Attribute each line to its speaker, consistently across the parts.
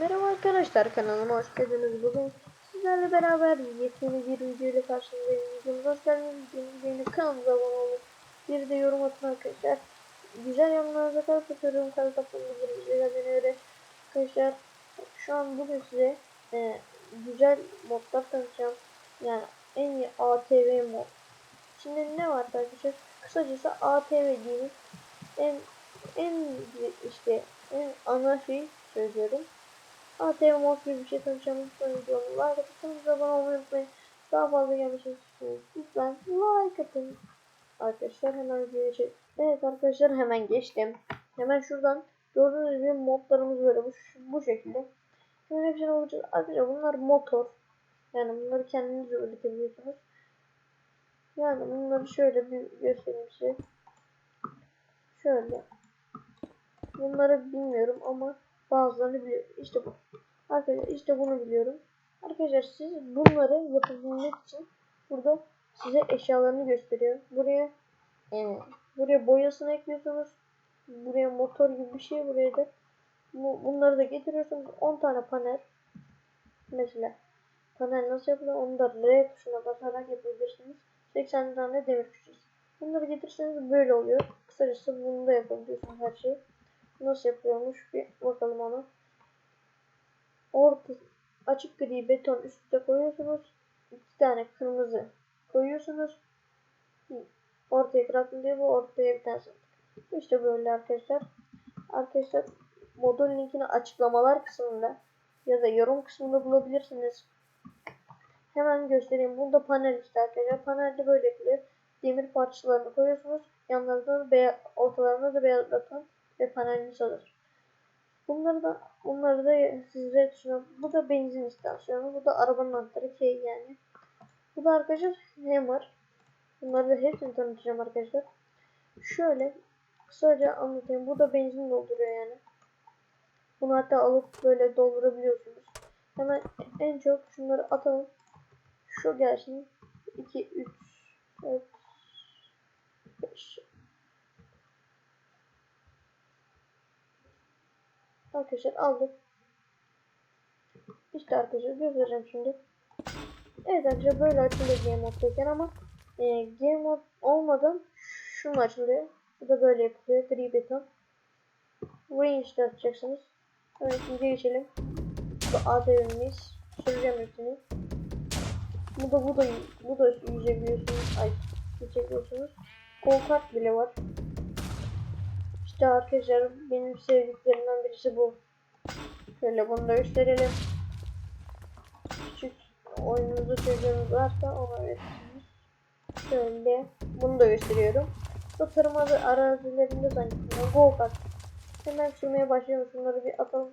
Speaker 1: Merhaba arkadaşlar kanalıma hoş geldiniz. Bugün sizlerle beraber yepyeni bir video ile karşınızdayım. Videomuza hoş geldiniz. Beğenip kanalımıza abone olun. Bir de yorum atın arkadaşlar. Güzel yorumlarınıza kalp atıyorum. Kalp atmanızı güzel öyle. Arkadaşlar şu an bugün size e, güzel modlar tanıtacağım. Yani en iyi ATV mod. Şimdi ne var arkadaşlar? Kısacası ATV diyeyim. En en işte en ana şey söylüyorum. ATV mod gibi bir şey. Lütfen videomu like atıp kanalımıza abone olmayı unutmayın. Daha fazla istiyorsanız lütfen like atın. Arkadaşlar hemen çek. Evet arkadaşlar hemen geçtim. Hemen şuradan gördüğünüz gibi modlarımız böyle bu, bu şekilde. Şimdi hepsine bakacağız. Arkadaşlar bunlar motor. Yani bunları kendiniz üretebiliyorsunuz. Yani bunları şöyle bir göstereyim size. Şöyle. Bunları bilmiyorum ama bazılarını biliyorum. İşte bu. Arkadaşlar işte bunu biliyorum. Arkadaşlar siz bunları yapabilmek için burada size eşyalarını gösteriyor. Buraya e, buraya boyasını ekliyorsunuz. Buraya motor gibi bir şey buraya da bu, bunları da getiriyorsunuz. 10 tane panel mesela panel nasıl yapılır onu da R tuşuna basarak yapabilirsiniz. 80 tane demir küçüğüz. Bunları getirirseniz böyle oluyor. Kısacası bunu da yapabiliyorsunuz her şeyi. Nasıl yapıyormuş bir bakalım ona. Orta açık gri beton üstte koyuyorsunuz. İki tane kırmızı koyuyorsunuz. Ortaya bırakın diye bu ortaya bir tane. İşte böyle arkadaşlar. Arkadaşlar modun linkini açıklamalar kısmında ya da yorum kısmında bulabilirsiniz. Hemen göstereyim. Burada panel işte arkadaşlar. Panelde böyle yapılıyor. Demir parçalarını koyuyorsunuz. Yanlarında da beyaz, ortalarında da beyaz beton ve paneliniz alır. Bunları da bunları da sizlere düşünüyorum. Bu da benzin istasyonu. Bu da arabanın anahtarı şey yani. Bu da arkadaşlar hammer. Bunları da hepsini tanıtacağım arkadaşlar. Şöyle kısaca anlatayım. Bu da benzin dolduruyor yani. Bunu hatta alıp böyle doldurabiliyorsunuz. Hemen en çok şunları atalım. Şu gelsin. 2, 3, 4, 5, Arkadaşlar aldık. İşte arkadaşlar göstereceğim şimdi. Evet arkadaşlar böyle açılıyor game moddayken ama e, game mod olmadan şunu açılıyor. Bu da böyle yapılıyor. Gri beton. Burayı işte atacaksınız. Evet şimdi geçelim. Bu ATV'miz. Süreceğim hepsini. Bu da bu da bu da yüzebiliyorsunuz. Ay geçebiliyorsunuz. Kol kart bile var. İşte arkadaşlar benim sevdiklerimden birisi bu. Şöyle bunu da gösterelim. Küçük oyununuzda çocuğunuz varsa ona öğretirsiniz. Şöyle bunu da gösteriyorum. Bu tarım arazilerinde zannediyorum. Go kart. Hemen sürmeye başlayalım. Şunları bir atalım.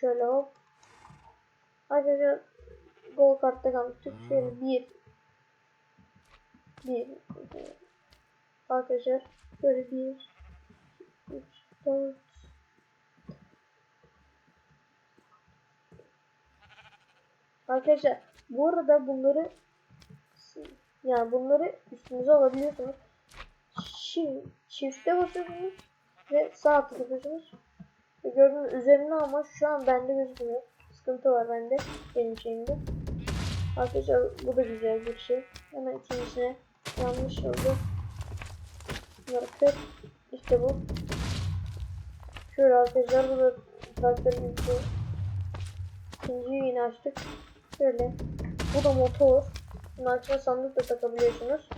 Speaker 1: Şöyle hop. Arkadaşlar Go kartta kalmıştık. Şöyle bir bir Arkadaşlar böyle bir, üç, dört, Arkadaşlar bu arada bunları yani bunları üstünüze alabiliyorsunuz. Şimdi çifte basıyorsunuz ve sağ tıklıyorsunuz. Ve gördüğünüz üzerine ama şu an bende gözükmüyor. Sıkıntı var bende benim şeyimde. Arkadaşlar bu da güzel bir şey. Hemen ikincisine yanlış oldu. Kır. İşte bu. Şöyle arkadaşlar bu da traktörün içi. İkinciyi yine açtık. Şöyle. Bu da motor. Bunun altına sandık da takabiliyorsunuz.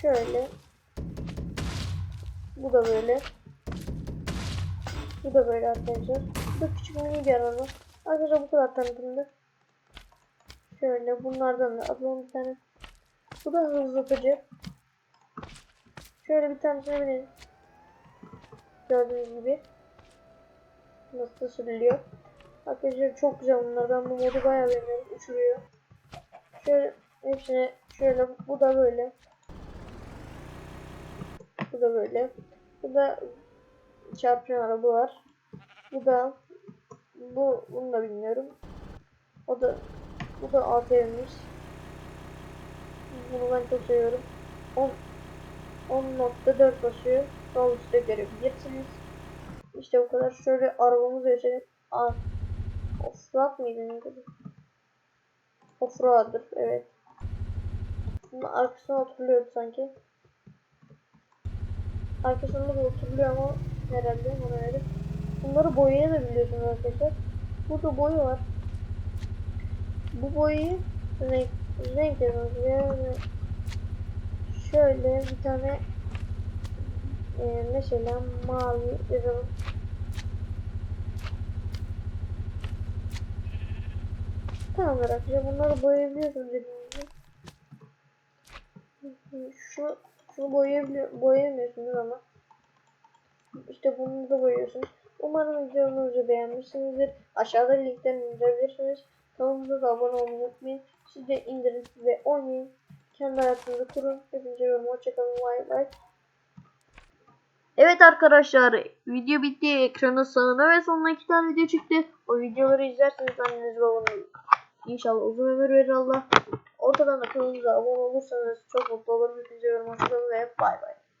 Speaker 1: Şöyle. Bu da böyle. Bu da böyle arkadaşlar. Bu da küçük mini bir araba. Arkadaşlar bu kadar tanıtımdı. Şöyle bunlardan da alalım bir tane. Bu da hızlatıcı. Şöyle bir tanesine binelim. Gördüğünüz gibi. Nasıl sürülüyor. Arkadaşlar çok güzel bunlar. Ben bu modu bayağı beğeniyorum. Uçuruyor. Şöyle hepsine şöyle bu da böyle. Bu da böyle. Bu da çarpıyan arabalar. Bu da bu bunu da bilmiyorum. O da bu da ATV'miz. Bunu ben çok seviyorum. 10 10.4 basıyor. Sol üstte görebilirsiniz. İşte bu kadar. Şöyle arabamızı. Aa, Offroad mıydı neydi? Offroad'dır evet. Bunun arkasına oturuluyordu sanki. Arkasında da oturuluyor ama herhalde ona göre. Bunları boyayabiliyorsunuz arkadaşlar. Burada boyu var. Bu boyayı renk, renk yazıyoruz. Şöyle bir tane e, mesela mavi yazalım. Tamam arkadaşlar bunları boyayabiliyorsunuz dediğim gibi. Şu şunu boyayabiliyor, boyayamıyorsunuz ama işte bunu da boyuyorsunuz. Umarım videomuzu beğenmişsinizdir. Aşağıda linkten indirebilirsiniz. Kanalımıza da abone olmayı unutmayın. Siz de indirin ve oynayın. Kendi hayatınızı kurun. Hepinize yorum. Hoşçakalın. Bye bye. Evet arkadaşlar video bitti. Ekranın sağına ve soluna iki tane video çıktı. O videoları izlerseniz anneniz babanız İnşallah uzun ömür verir Allah. Ortadan da kanalımıza abone olursanız çok mutlu olurum. Hepinize yorum. Hoşçakalın ve bay bay.